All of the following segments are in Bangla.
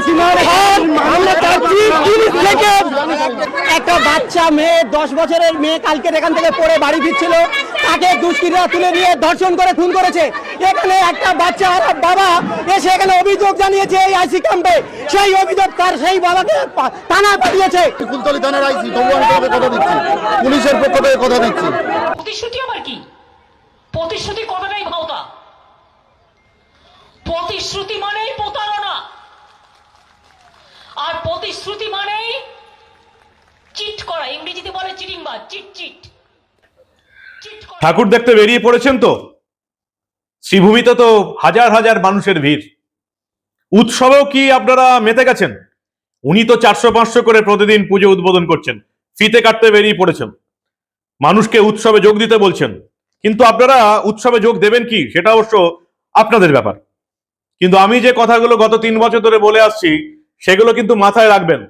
হাসিনার হাত আমরা চাচ্ছি পুলিশ থেকে একটা বাচ্চা মেয়ে দশ বছরের মেয়ে কালকে এখান থেকে পড়ে বাড়ি ফিরছিল। তাকে দুষ্কৃতীরা তুলে নিয়ে ধর্ষণ করে খুন করেছে। এখানে একটা বাচ্চা আর বাবা এসে এখানে অভিযোগ জানিয়েছে এই আইসি ক্যাম্পে। সেই অভিযোগ তার সেই বাবাকে থানায় পাঠিয়েছে। কুলতলি থানার আইসি তবু আমি কথা দিচ্ছি। পুলিশের পক্ষ থেকে কথা দিচ্ছি। প্রতিশ্রুতি আবার কি? প্রতিশ্রুতি কথাটাই ভাওতা? প্রতিশ্রুতি মানেই প্রতারণা আর প্রতিশ্রুতি মানেই চিট বলে চিট চিট। ঠাকুর দেখতে বেরিয়ে পড়েছেন তো? শ্রীভূমিতে তো হাজার হাজার মানুষের ভিড়। উৎসবেও কি আপনারা মেতে গেছেন? উনি তো চারশো পাঁচশো করে প্রতিদিন পুজো উদ্বোধন করছেন। ফিতে কাটতে বেরিয়ে পড়েছেন। মানুষকে উৎসবে যোগ দিতে বলছেন। কিন্তু আপনারা উৎসবে যোগ দেবেন কি? সেটা অবশ্য আপনাদের ব্যাপার। কিন্তু আমি যে কথাগুলো গত তিন বছর ধরে বলে আসছি, সেগুলো কিন্তু মাথায় রাখবেন।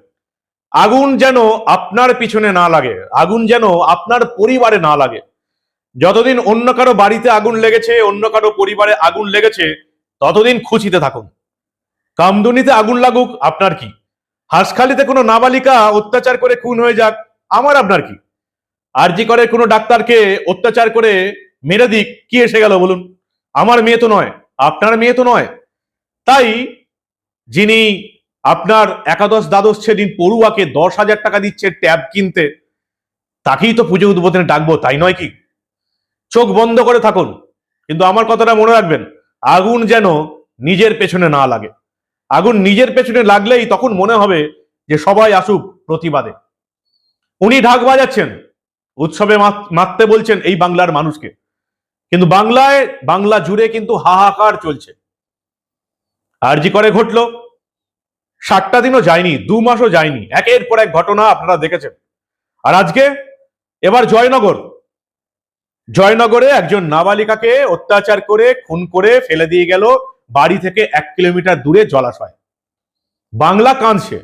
আগুন যেন আপনার পিছনে না লাগে, আগুন যেন আপনার পরিবারে না লাগে। যতদিন অন্য কারও বাড়িতে আগুন লেগেছে, অন্য কারও পরিবারে আগুন লেগেছে, ততদিন খুশিতে থাকুন। কামদুনিতে আগুন লাগুক, আপনার কি? হাঁসখালিতে কোনো নাবালিকা অত্যাচার করে খুন হয়ে যাক, আমার আপনার কি? আরজি করে কোনো ডাক্তারকে অত্যাচার করে মেরে দিক, কি এসে গেল বলুন? আমার মেয়ে তো নয়, আপনার মেয়ে তো নয়। তাই যিনি আপনার একাদশ দ্বাদশ শ্রেণির পড়ুয়াকে দশ হাজার টাকা দিচ্ছে ট্যাব কিনতে, তাকেই তো পুজো উদ্বোধনে ডাকবো, তাই নয় কি? চোখ বন্ধ করে থাকুন, কিন্তু আমার কথাটা মনে রাখবেন, আগুন যেন নিজের পেছনে না লাগে। আগুন নিজের পেছনে লাগলেই তখন মনে হবে যে সবাই আসুক প্রতিবাদে। উনি ঢাক বাজাচ্ছেন, উৎসবে মাততে বলছেন এই বাংলার মানুষকে। কিন্তু বাংলায়, বাংলা জুড়ে কিন্তু হাহাকার চলছে। আরজি করে ঘটলো। ষাটটা দিনও যায়নি, দু মাসও যায়নি। একের পর এক ঘটনা আপনারা দেখেছেন। আর আজকে এবার জয়নগর। জয়নগরে একজন নাবালিকাকে অত্যাচার করে, খুন করে ফেলে দিয়ে গেল বাড়ি থেকে এক কিলোমিটার দূরে জলাশয়। বাংলা কাঁদছে।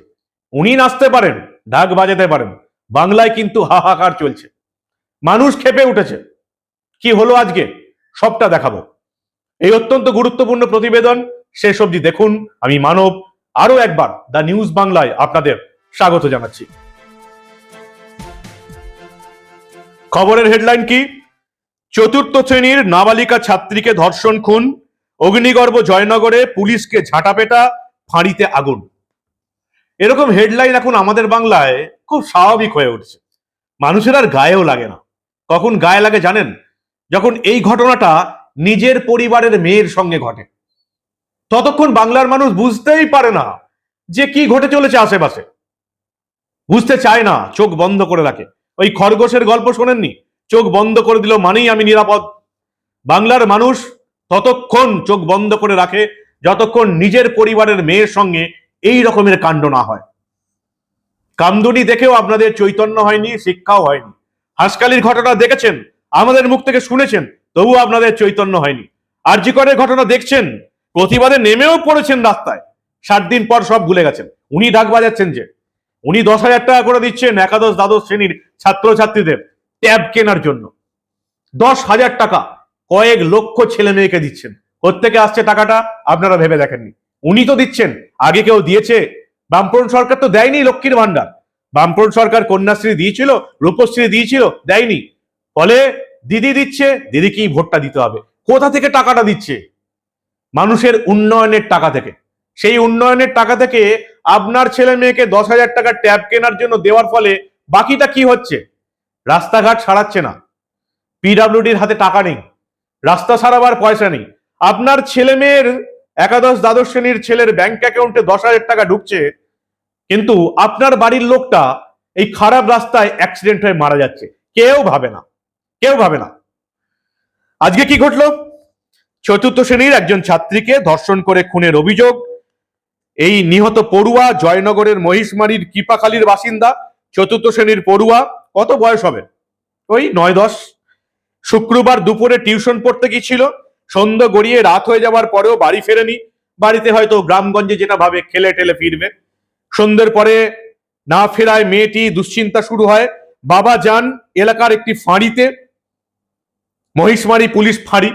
উনি নাচতে পারেন, ঢাক বাজাতে পারেন। বাংলায় কিন্তু হাহাকার চলছে। মানুষ খেপে উঠেছে। কি হলো আজকে? সবটা দেখাবো। এই অত্যন্ত গুরুত্বপূর্ণ প্রতিবেদন শেষ অবধি দেখুন। আমি মানব আরও একবার দ্য নিউজ বাংলায় আপনাদের স্বাগত জানাচ্ছি। খবরের হেডলাইন কি? চতুর্থ শ্রেণির নাবালিকা ছাত্রীকে ধর্ষণ খুন, অগ্নিগর্ভ জয়নগরে পুলিশকে ঝাঁটাপেটা, ফাঁড়িতে আগুন। এরকম হেডলাইন এখন আমাদের বাংলায় খুব স্বাভাবিক হয়ে উঠছে। মানুষের আর গায়েও লাগে না। কখন গায়ে লাগে জানেন? যখন এই ঘটনাটা নিজের পরিবারের মেয়ের সঙ্গে ঘটে। ততক্ষণ বাংলার মানুষ বুঝতেই পারে না যে কি ঘটে চলেছে আশেপাশে। বুঝতে চায় না, চোখ বন্ধ করে রাখে। ওই খরগোশের গল্প শোনেননি? চোখ বন্ধ করে দিল মানেই আমি নিরাপদ। বাংলার মানুষ ততক্ষণ চোখ বন্ধ করে রাখে যতক্ষণ নিজের পরিবারের মেয়ের সঙ্গে এই রকমের কাণ্ড না হয়। কামদুনি দেখেও আপনাদের চৈতন্য হয়নি, শিক্ষাও হয়নি। হাসকালির ঘটনা দেখেছেন, আমাদের মুখ থেকে শুনেছেন তবু আপনাদের চৈতন্য হয়নি। আরজিকরের ঘটনা দেখছেন প্রতিবাদে নেমেও পড়েছেন রাস্তায়। ষাট দিন পর সব ভুলে গেছেন। উনি ডাক বাজাচ্ছেন যে। উনি দশ হাজার টাকা করে দিচ্ছেন একাদশ, দ্বাদশ শ্রেণির ছাত্রছাত্রীদের ট্যাব কেনার জন্য। দশ হাজার টাকা কয়েক লক্ষ ছেলে মেয়েকে দিচ্ছেন। কোত্থেকে আসছে টাকাটা আপনারা ভেবে দেখেননি। উনি তো দিচ্ছেন। আগে কেউ দিয়েছে। বামফ্রন্ট সরকার তো দেয়নি লক্ষ্মীর ভান্ডার বামফ্রন্ট সরকার কন্যাশ্রী দিয়েছিল, রূপশ্রী দিয়েছিল, দেয়নি। ফলে দিদি দিচ্ছে, দিদিকেই ভোটটা দিতে হবে। কোথা থেকে টাকাটা দিচ্ছে? মানুষের উন্নয়নের টাকা থেকে। সেই উন্নয়নের টাকা থেকে আপনার ছেলে মেয়েকে দশ হাজার টাকা ট্যাব কেনার জন্য দেওয়ার ফলে বাকিটা কি হচ্ছে? রাস্তাঘাট সারাচ্ছে না। পিডাব্লিউডির হাতে টাকা নেই। রাস্তা সারাবার পয়সা নেই। আপনার ছেলে মেয়ের একাদশ দ্বাদশ শ্রেণির ছেলের ব্যাংক অ্যাকাউন্টে দশ হাজার টাকা ঢুকছে, কিন্তু আপনার বাড়ির লোকটা এই খারাপ রাস্তায় অ্যাক্সিডেন্ট হয়ে মারা যাচ্ছে। কেউ ভাবে না। কেউ ভাবে না। আজকে কি ঘটলো? চতুর্থ শ্রেণির একজন ছাত্রীকে ধর্ষণ করে খুনের অভিযোগ। এই নিহত পড়ুয়া জয়নগরের মহিষমারির কিপাখালীর বাসিন্দা, চতুর্থ শ্রেণির পড়ুয়া। কত বয়স হবে? ওই নয় দশ। শুক্রবার দুপুরে টিউশন পড়তে গিয়েছিল। সন্ধ্যা গড়িয়ে রাত হয়ে যাওয়ার পরেও বাড়ি ফেরেনি। বাড়িতে হয়তো গ্রামগঞ্জে যেটা ভাবে খেলে টেলে ফিরবে। সন্ধ্যের পরে না ফেরায় মেয়েটি, দুশ্চিন্তা শুরু হয়। বাবা যান এলাকার একটি ফাঁড়িতে। মহিষমারি পুলিশ ফাঁড়ি।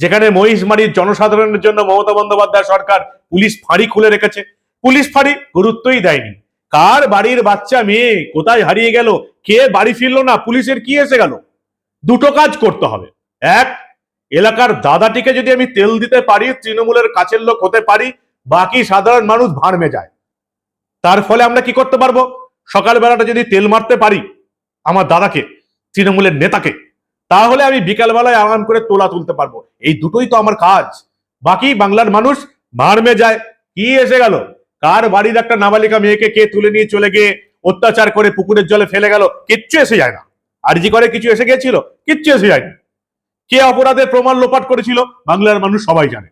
যেখানে মহিষমারির জনসাধারণের জন্য মমতা বন্দ্যোপাধ্যায় সরকার পুলিশ ফাঁড়ি খুলে রেখেছে। পুলিশ ফাঁড়ি গুরুত্বই দেয়নি। কার বাড়ির বাচ্চা মেয়ে, কোথায় হারিয়ে গেল, কে বাড়ি ফিরলো না, পুলিশের কি এসে গেল? দুটো কাজ করতে হবে। এক, এলাকার দাদাটিকে যদি আমি তেল দিতে পারি, তৃণমূলের কাছের লোক হতে পারি, বাকি সাধারণ মানুষ ভাড়মে যায় তার ফলে আমরা কি করতে পারব? সকালবেলাটা যদি তেল মারতে পারি, আমার দাদাকে, তৃণমূলের নেতাকে তাহলে আমি বিকালবেলায় আরাম করে তোলা তুলতে পারব। এই দুটোই তো আমার কাজ। বাকি বাংলার মানুষ ভাড়মে যায়। কি এসে গেল? কার বাড়ির একটা নাবালিকা মেয়েকে কে তুলে নিয়ে চলে গিয়ে অত্যাচার করে পুকুরের জলে ফেলে গেল? কিচ্ছু এসে যায় না। আরজি করে কিছু এসে গেছিল কিচ্ছু এসে যায়নি। কে অপরাধের প্রমাণ লোপাট করেছিল? বাংলার মানুষ সবাই জানে।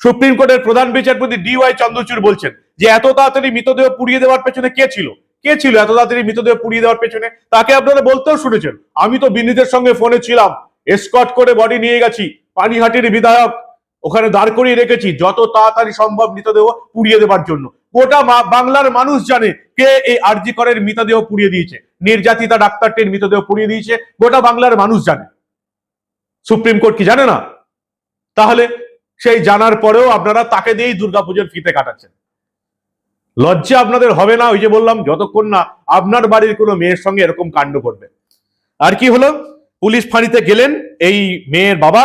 সুপ্রিম কোর্টের প্রধান বিচারপতি ডি ওয়াই চন্দ্রচূড় বলছেন যে, এত তাড়াতাড়ি মৃতদেহ পুড়িয়ে দেওয়ার পেছনে কে ছিল? কে ছিল? এত তাড়াতাড়ি মৃতদেহ পুড়িয়ে দেওয়ার পেছনে? তাকে আপনারা বলতেও শুনেছেন। আমি তো বিনীতের সঙ্গে ফোনে ছিলাম। এসকট করে বডি নিয়ে গেছি। পানিহাটির বিধায়ক ওখানে দাঁড় করিয়ে রেখেছি যত তাড়াতাড়ি সম্ভব মৃতদেহ পুড়িয়ে দেওয়ার জন্য। গোটা বাংলার মানুষ জানে কে এই আরজি করের মৃতদেহ পুড়িয়ে দিয়েছে। নির্যাতিতা ডাক্তারটির মৃতদেহ পুড়িয়ে দিয়েছে। গোটা বাংলার মানুষ জানে। সুপ্রিম কোর্ট কি জানে না? তাহলে সেই জানার পরেও আপনারা তাকে দিয়েই দুর্গাপুজোর ফিতে কাটাচ্ছেন। লজ্জা আপনাদের হবে না, ওই যে বললাম, যতক্ষণ না আপনার বাড়ির কোনো মেয়ের সঙ্গে এরকম কাণ্ড করবে আর কি হলো? পুলিশ ফাঁড়িতে গেলেন, এই মেয়ের বাবা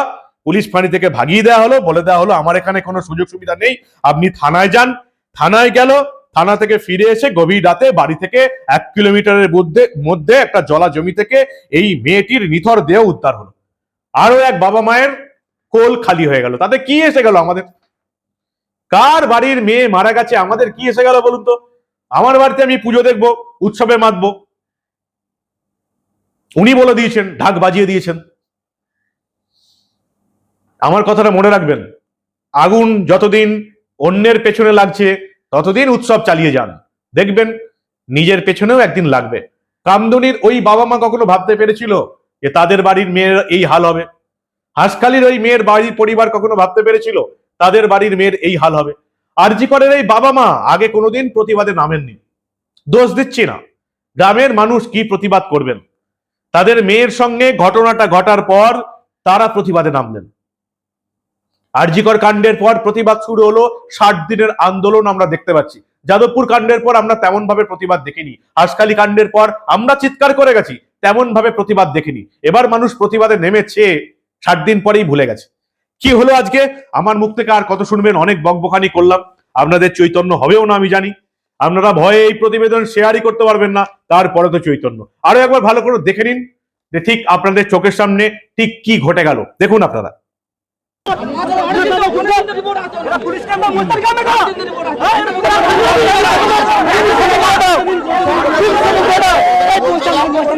পুলিশ ফাঁড়ি থেকে ভাগিয়ে দেওয়া হলো, বলে দেওয়া হলো, আমার এখানে কোনো সুযোগ সুবিধা নেই, আপনি থানায় যান। থানায় গেল, থানা থেকে ফিরে এসে গভীর রাতে বাড়ি থেকে এক কিলোমিটারের মধ্যে মধ্যে একটা জলা জমি থেকে এই মেয়েটির নিথর দেহ উদ্ধার হলো। আরও এক বাবা মায়ের কোল খালি হয়ে গেল। তাতে কি এসে গেল আমাদের? কার বাড়ির মেয়ে মারা গেছে? আমাদের কি এসে গেল বলুন তো? আমার বাড়িতে আমি পুজো দেখব, উৎসবে মাতবো। উনি বলে দিয়েছেন, ঢাক বাজিয়ে দিয়েছেন। আমার কথাটা মনে রাখবেন। আগুন যতদিন অন্যের পেছনে লাগছে, ততদিন উৎসব চালিয়ে যান। দেখবেন, নিজের পেছনেও একদিন লাগবে। কামদুনির ওই বাবা মা কখনো ভাবতে পেরেছিল যে তাদের বাড়ির মেয়ের এই হাল হবে? হাঁসখালির ওই মেয়ের বাড়ির পরিবার কখনো ভাবতে পেরেছিল তাদের বাড়ির মেয়ের এই হাল হবে। আরজি করের এই বাবা মা, আগে কোনোদিন প্রতিবাদে নামেননি। দোষ দিচ্ছি না। গ্রামের মানুষ কি প্রতিবাদ করবেন? তাদের মেয়ের সঙ্গে ঘটনাটা ঘটার পর তারা প্রতিবাদে নামলেন। আরজিকর কাণ্ডের পর প্রতিবাদ শুরু হলো। ষাট দিনের আন্দোলন আমরা দেখতে পাচ্ছি। যাদবপুর কাণ্ডের পর আমরা তেমন ভাবে প্রতিবাদ দেখিনি। হাসখালি কাণ্ডের পর আমরা চিৎকার করে গেছি তেমন ভাবে প্রতিবাদ দেখিনি। এবার মানুষ প্রতিবাদে নেমেছে, ষাট দিন পরেই ভুলে গেছে। কি হলো আজকে? আমার মুখ থেকে আর কত শুনবেন? অনেক বকবকানি করলাম। আপনাদের চৈতন্য হবেও না, আমি জানি। আপনারা ভয়ে এই প্রতিবেদন শেয়ারই করতে পারবেন না, তারপরে তো চৈতন্য। আরও একবার ভালো করে দেখে নিন যে ঠিক আপনাদের চোখের সামনে ঠিক কি ঘটে গেল। দেখুন আপনারা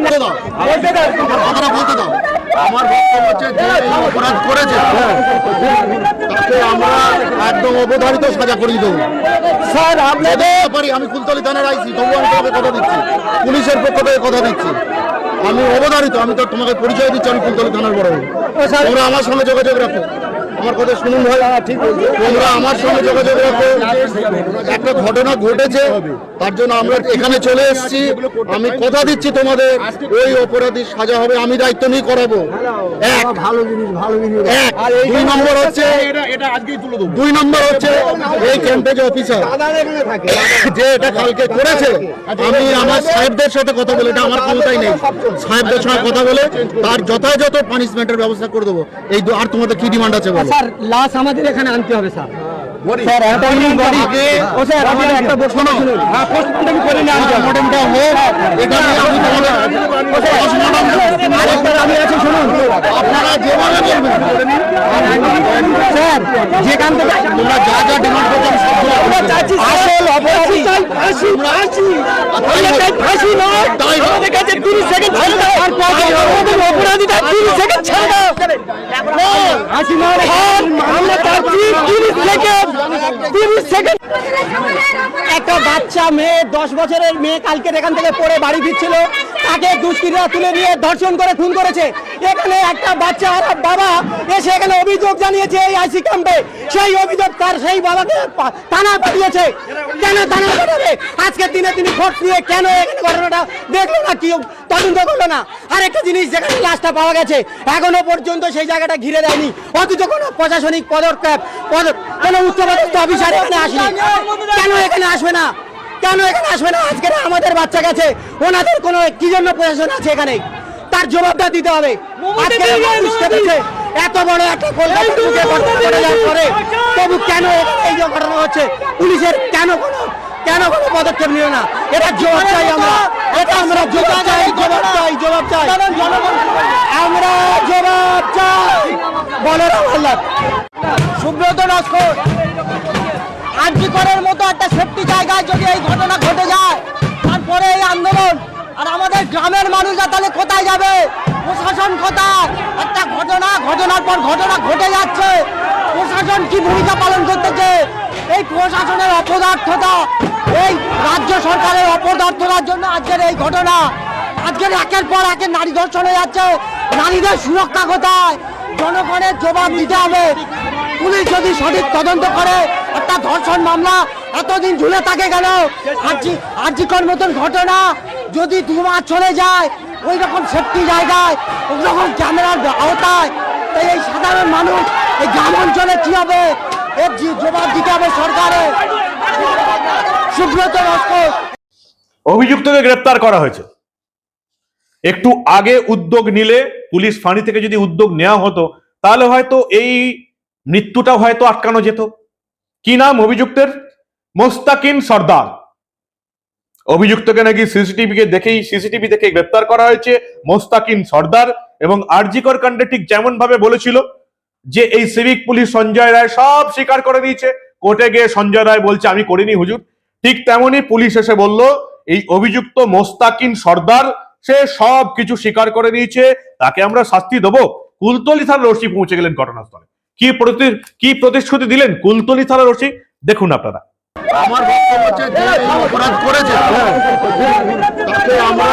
বলে দাও। কথাটা বলতে দাও। আমার বক্তব্য হচ্ছে যে এই অপরাধ করেছে। তাকে আমরা একদম অবধারিত সাজা করিয়ে দেবো স্যার আপনি পারি আমি কুলতলি থানার আইসি তবু আমি তোমাকে কথা দিচ্ছি পুলিশের পক্ষ থেকে কথা দিচ্ছি। আমি অবধারিত আমি তো তোমাকে পরিচয় দিচ্ছি আমি কুলতলি থানার বড়। তোমরা আমার সঙ্গে যোগাযোগ রাখো। আমার কথা শুনুন ভাই। ঠিক তোমরা আমার সঙ্গে যোগাযোগ রাখো। একটা ঘটনা ঘটেছে, তার জন্য আমরা এখানে চলে এসেছি। আমি কথা দিচ্ছি তোমাদের, ওই অপরাধী সাজা হবে, আমি দায়িত্ব নিয়ে করাবো। আমার সাহেবদের সাথে কথা বলে, এটা আমার নেই। সাহেবদের সঙ্গে কথা বলে, তার যথাযথ পানিশমেন্টের ব্যবস্থা করে দেবো। এই আর তোমাদের কি ডিমান্ড আছে বলো? স্যার লাশ আমাদের এখানে আনতে হবে স্যার। স্যার ও স্যার আমাদের একটা শোনো। হ্যাঁ পোস্টমর্টম করে নিয়ে আনতে মোটামুটি হোক এখানে আমি তোমাদের আমি আছি শুনুন। আপনারা যেভাবে বলবেন স্যার যেখান থেকে তোমরা যা যা ডিমান্ড করছ সব চাচ্ছি আসল অপরাধী ফাঁসি ফাঁসি। আমরা চাই ফাঁসি নয়। আমাদের কাছে 30 সেকেন্ড ছেড়ে দাও। আমাদের অপরাধীটা 30 সেকেন্ড ছেড়ে দাও। ফাঁসি নয়। আমরা চাচ্ছি 30 সেকেন্ড 30 সেকেন্ড। একটা বাচ্চা মেয়ে, দশ বছরের মেয়ে কালকে এখান থেকে পড়ে বাড়ি ফিরছিল। তাকে দুষ্কৃতীরা তুলে নিয়ে ধর্ষণ করে, খুন করেছে। এখানে একটা বাচ্চা বাবা এসে এখানে অভিযোগ জানিয়েছে এই আইসি ক্যাম্পে। সেই অভিযোগ তার সেই বাবাকে থানায় পাঠিয়েছে। কেন থানায় পাঠাবে? আজকের দিনে তিনি ভোট নিয়ে কেন এখানে ঘটনাটা দেখল না? কি তদন্ত করল না। আর একটা জিনিস যেখানে লাশটা পাওয়া গেছে এখনও পর্যন্ত সেই জায়গাটা ঘিরে দেয়নি। অথচ কোনো প্রশাসনিক পদক্ষেপ পদ- কোনো উচ্চপদস্থ অফিসার এখানে আসেনি। কেন এখানে আসবে না? কেন এখানে আসবে না? আজকে আমাদের বাচ্চা গেছে। ওনাদের কোনো কি জন্য প্রশাসন আছে এখানে? তার জবাবটা দিতে হবে। এত বড় একটা কলকাতা তবু কেন এই যে ঘটনা হচ্ছে? পুলিশের কেন কোনো কেন কোনো পদক্ষেপ নিল না? এটা জবাব চাই আমরা। এটা আমরা জবাব চাই জবাব চাই জবাব চাই। আমরা জবাব চাই। না আল্লাহ সুব্রত নস্কর করার মতো একটা সেফটি জায়গায় যদি এই ঘটনা ঘটে যায় তারপরে এই আন্দোলন আর আমাদের গ্রামের মানুষরা তাহলে কোথায় যাবে? প্রশাসন কোথায়? একটা ঘটনা, ঘটনার পর ঘটনা ঘটে যাচ্ছে। প্রশাসন কি ভূমিকা পালন করতেছে? এই প্রশাসনের অপদার্থতা, এই রাজ্য সরকারের অপদার্থতার জন্য আজকের এই ঘটনা। আজকের একের পর একের নারী ধর্ষণ হয়ে যাচ্ছে। নারীদের সুরক্ষা কোথায়? জনগণের জবাব দিতে হবে। পুলিশ যদি সঠিক তদন্ত করে, একটা ধর্ষণ মামলা এতদিন ঝুলে থাকে গেল আর্জি, আর্জিকর মতন ঘটনা। যদি দু মাস চলে যায়, ওই রকম সেফটি জায়গায়, ওই রকম ক্যামেরার আওতায়, তাই এই সাধারণ মানুষ এই গ্রাম অঞ্চলে কি হবে? এর জবাব দিতে হবে সরকারের সুব্রত নস্কর অভিযুক্তকে গ্রেপ্তার করা হয়েছে। একটু আগে উদ্যোগ নিলে, পুলিশ ফাঁড়ি থেকে যদি উদ্যোগ নেওয়া হতো, তাহলে হয়তো এই মৃত্যুটা হয়তো আটকানো যেত। কি নাম অভিযুক্তের? মোস্তাকিন সর্দার। অভিযুক্তকে নাকি সিসিটিভি কে দেখেই, সিসিটিভি দেখে গ্রেপ্তার করা হয়েছে মোস্তাকিন সর্দার এবং আরজিকর কাণ্ডে ঠিক যেমন ভাবে বলেছিল যে এই সিভিক পুলিশ সঞ্জয় রায় সব স্বীকার করে দিয়েছে। কোর্টে গিয়ে সঞ্জয় রায় বলছে, আমি করিনি হুজুর। ঠিক তেমনি পুলিশ এসে বলল, এই অভিযুক্ত মোস্তাকিন সর্দার, সে সব কিছু স্বীকার করে দিয়েছে। তাকে আমরা শাস্তি দেবো। কুলতলি থানার রশি পৌঁছে গেলেন ঘটনাস্থলে। কি প্রতি, কি প্রতিশ্রুতি দিলেন কুলতলি থানার ওসি? দেখুন আপনারা। আমার বক্তব্য হচ্ছে যে এই অপরাধ করেছে তাকে আমরা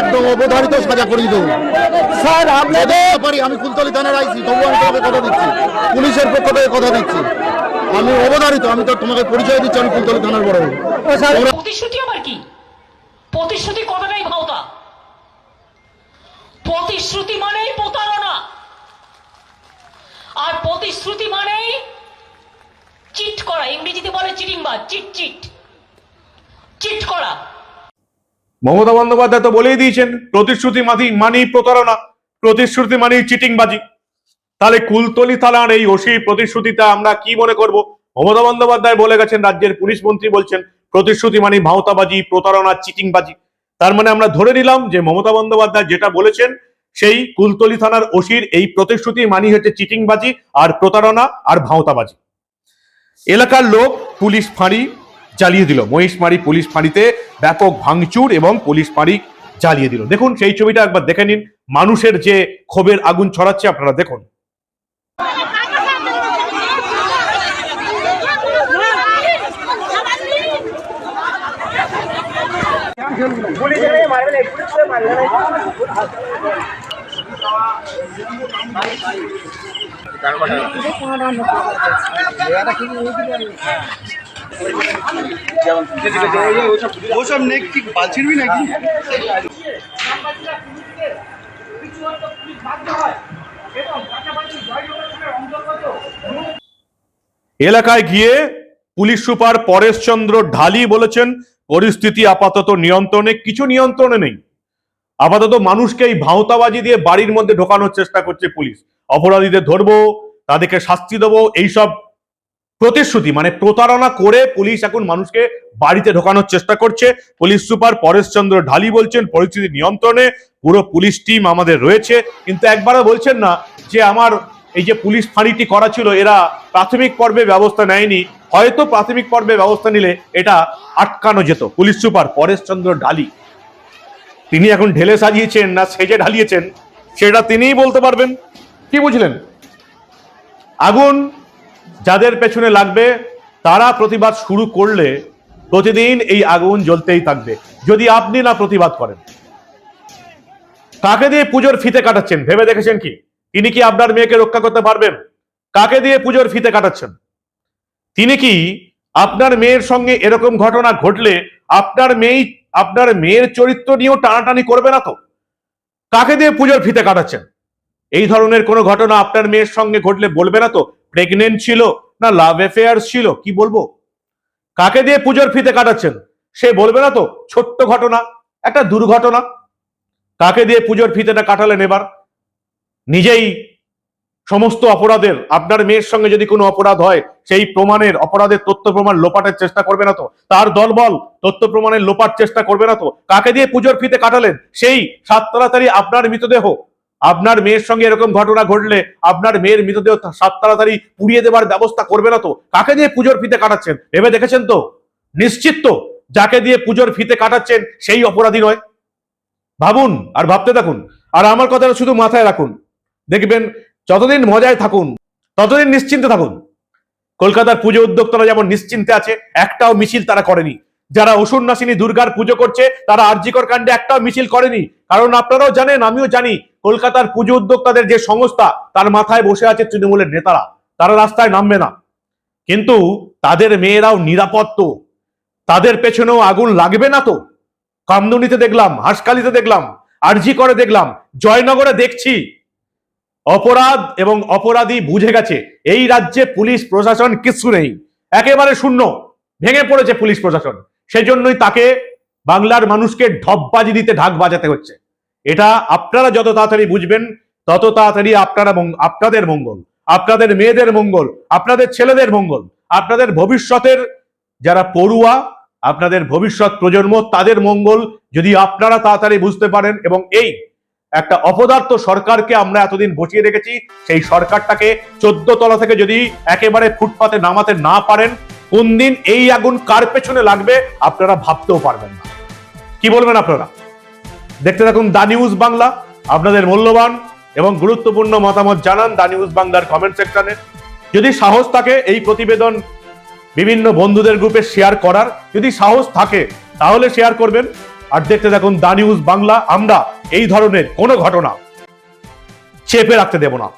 একদম অবধারিত সাজা করিয়ে দেবো। স্যার না পারি আমি কুলতলি থানার আইছি তবু আমি তোমাকে কথা দিচ্ছি। পুলিশের পক্ষ থেকে কথা দিচ্ছি। আমি অবধারিত আমি তো তোমাকে পরিচয় দিচ্ছি আমি কুলতলি থানার বড় প্রতিশ্রুতি আবার কি? প্রতিশ্রুতি কথাটাই ভাওতা প্রতিশ্রুতি মানেই প্রতারণা। আর প্রতিশ্রুতি মানেই চিট করা, ইংরেজিতে বলে চিটিং বা চিট চিট। চিট করা। মমতা বন্দ্যোপাধ্যায় তো বলেই দিয়েছেন, প্রতিশ্রুতি মানি মানেই প্রতারণা, প্রতিশ্রুতি মানেই চিটিংবাজি। তাহলে কুলতলি থানার এই ওসি প্রতিশ্রুতিটা আমরা কি মনে করব? মমতা বন্দ্যোপাধ্যায় বলে গেছেন, রাজ্যের পুলিশ মন্ত্রী বলছেন, প্রতিশ্রুতি মানে ভাওতাবাজি, প্রতারণা, চিটিংবাজি। তার মানে আমরা ধরে নিলাম যে মমতা বন্দ্যোপাধ্যায় যেটা বলেছেন, সেই কুলতলি থানার ওসির এই প্রতিশ্রুতি মানি হচ্ছে চিটিংবাজি আর প্রতারণা আর ভাওতাবাজি। এলাকার লোক পুলিশ ফাঁড়ি জ্বালিয়ে দিল। মহিষমারি পুলিশ ফাঁড়িতে ব্যাপক ভাঙচুর এবং পুলিশ ফাঁড়ি জ্বালিয়ে দিল। দেখুন, সেই ছবিটা একবার দেখে নিন। মানুষের যে ক্ষোভের আগুন ছড়াচ্ছে, আপনারা দেখুন। ওসব নেক ঠিক নাকি? এলাকায় গিয়ে পুলিশ সুপার পরেশচন্দ্র ঢালি বলেছেন পরিস্থিতি আপাতত নিয়ন্ত্রণে কিছু নিয়ন্ত্রণে নেই। আপাতত মানুষকে এই ভাওতাবাজি দিয়ে বাড়ির মধ্যে ঢোকানোর চেষ্টা করছে পুলিশ। অপরাধীদের ধরবো, তাদেরকে শাস্তি দেবো, এইসব প্রতিশ্রুতি মানে প্রতারণা করে পুলিশ এখন মানুষকে বাড়িতে ঢোকানোর চেষ্টা করছে। পুলিশ সুপার পরেশচন্দ্র ঢালি বলছেন, পরিস্থিতি নিয়ন্ত্রণে, পুরো পুলিশ টিম আমাদের রয়েছে। কিন্তু একবারও বলছেন না যে আমার এই যে পুলিশ ফাঁড়িটি করা ছিল, এরা প্রাথমিক পর্বে ব্যবস্থা নেয়নি। হয়তো প্রাথমিক পর্বে ব্যবস্থা নিলে এটা আটকানো যেত। Police super Pareshchandra Dhali. তিনি এখন ঢেলে সাজিয়েছেন না সেজে ঢালিয়েছেন, সেটা তিনিই বলতে পারবেন। কি বুঝলেন আগুন যাদের পেছনে লাগবে, তারা প্রতিবাদ শুরু করলে প্রতিদিন এই আগুন জ্বলতেই থাকবে। যদি আপনি না প্রতিবাদ করেন, কাকে দিয়ে পুজোর ফিতে কাটাচ্ছেন? ভেবে দেখেছেন কি? তিনি কি আপনার মেয়েকে রক্ষা করতে পারবেন? কাকে দিয়ে পুজোর ফিতে কাটাচ্ছেন? তিনি কি আপনার মেয়ের সঙ্গে এরকম ঘটনা ঘটলে আপনার মেয়ে আপনার মেয়ের চরিত্র নিয়েও টানাটানি করবে না তো? কাকে দিয়ে পুজোর ফিতে কাটাচ্ছেন? এই ধরনের কোনো ঘটনা আপনার মেয়ের সঙ্গে ঘটলে বলবে না তো? প্রেগনেন্ট ছিল না লাভ অ্যাফেয়ার ছিল? কি বলব? কাকে দিয়ে পুজোর ফিতে কাটাচ্ছেন? সে বলবে না তো? ছোট্ট ঘটনা, একটা দুর্ঘটনা। কাকে দিয়ে পুজোর ফিতেটা কাটালেন এবার? নিজেই সমস্ত অপরাধের, আপনার মেয়ের সঙ্গে যদি কোনো অপরাধ হয়, সেই প্রমাণের, অপরাধের তথ্য প্রমাণ লোপাটের চেষ্টা করবে না তো? তার দলবল তথ্য প্রমাণের লোপার চেষ্টা করবে না তো? কাকে দিয়ে পুজোর ফিতে কাটালেন? সেই সাত তাড়াতাড়ি আপনার মৃতদেহ। আপনার মেয়ের সঙ্গে এরকম ঘটনা ঘটলে আপনার মেয়ের মৃতদেহ সাত তাড়াতাড়ি পুড়িয়ে দেওয়ার ব্যবস্থা করবে না তো? কাকে দিয়ে পুজোর ফিতে কাটাচ্ছেন? ভেবে দেখেছেন তো? নিশ্চিত তো? যাকে দিয়ে পুজোর ফিতে কাটাচ্ছেন, সেই অপরাধী নয়। ভাবুন আর ভাবতে থাকুন। আর আমার কথাটা শুধু মাথায় রাখুন। দেখবেন যতদিন মজায় থাকুন, ততদিন নিশ্চিন্তে থাকুন। কলকাতার পুজো উদ্যোক্তারা যেমন নিশ্চিন্তে আছে, একটাও মিছিল তারা করেনি। যারা অসুর নাসিনী দুর্গার পুজো করছে, তারা আরজিকর কাণ্ডে একটাও মিছিল করেনি। কারণ আপনারাও জানেন, আমিও জানি, কলকাতার পুজো উদ্যোক্তাদের যে সংস্থা, তার মাথায় বসে আছে তৃণমূলের নেতারা। তারা রাস্তায় নামবে না। কিন্তু তাদের মেয়েরাও নিরাপদ তো। তাদের পেছনেও আগুন লাগবে না তো। কামদুনিতে দেখলাম হাসকালিতে দেখলাম, আরজি করে দেখলাম, জয়নগরে দেখছি। অপরাধ এবং অপরাধী বুঝে গেছে, এই রাজ্যে পুলিশ প্রশাসন কিছু নেই। একেবারে শূন্য, ভেঙে পড়েছে পুলিশ প্রশাসন। সেজন্যই তাকে বাংলার মানুষকে ঢপবাজি দিতে ঢাক বাজাতে হচ্ছে। এটা আপনারা যত তাড়াতাড়ি বুঝবেন, তত তাড়াতাড়ি আপনারা আপনাদের মঙ্গল, আপনাদের মেয়েদের মঙ্গল, আপনাদের ছেলেদের মঙ্গল, আপনাদের ভবিষ্যতের যারা পড়ুয়া, আপনাদের ভবিষ্যৎ প্রজন্ম, তাদের মঙ্গল যদি আপনারা তাড়াতাড়ি বুঝতে পারেন এবং এই একটা অপদার্থ সরকারকে আমরা এতদিন বসিয়ে রেখেছি, সেই সরকারটাকে চোদ্দ তলা থেকে যদি একেবারে ফুটপাতে নামাতে না পারেন, কোন দিন এই আগুন কার পেছনে লাগবে আপনারা ভাবতেও পারবেন না। কি বলবেন আপনারা? দেখতে থাকুন দা নিউজ বাংলা, আপনাদের মূল্যবান এবং গুরুত্বপূর্ণ মতামত জানান দা নিউজ বাংলার কমেন্ট সেকশনে। যদি সাহস থাকে এই প্রতিবেদন বিভিন্ন বন্ধুদের গ্রুপে শেয়ার করার, যদি সাহস থাকে তাহলে শেয়ার করবেন। আর দেখতে থাকুন দা নিউজ বাংলা, আমরা এই ধরনের কোনো ঘটনা চেপে রাখতে দেব না।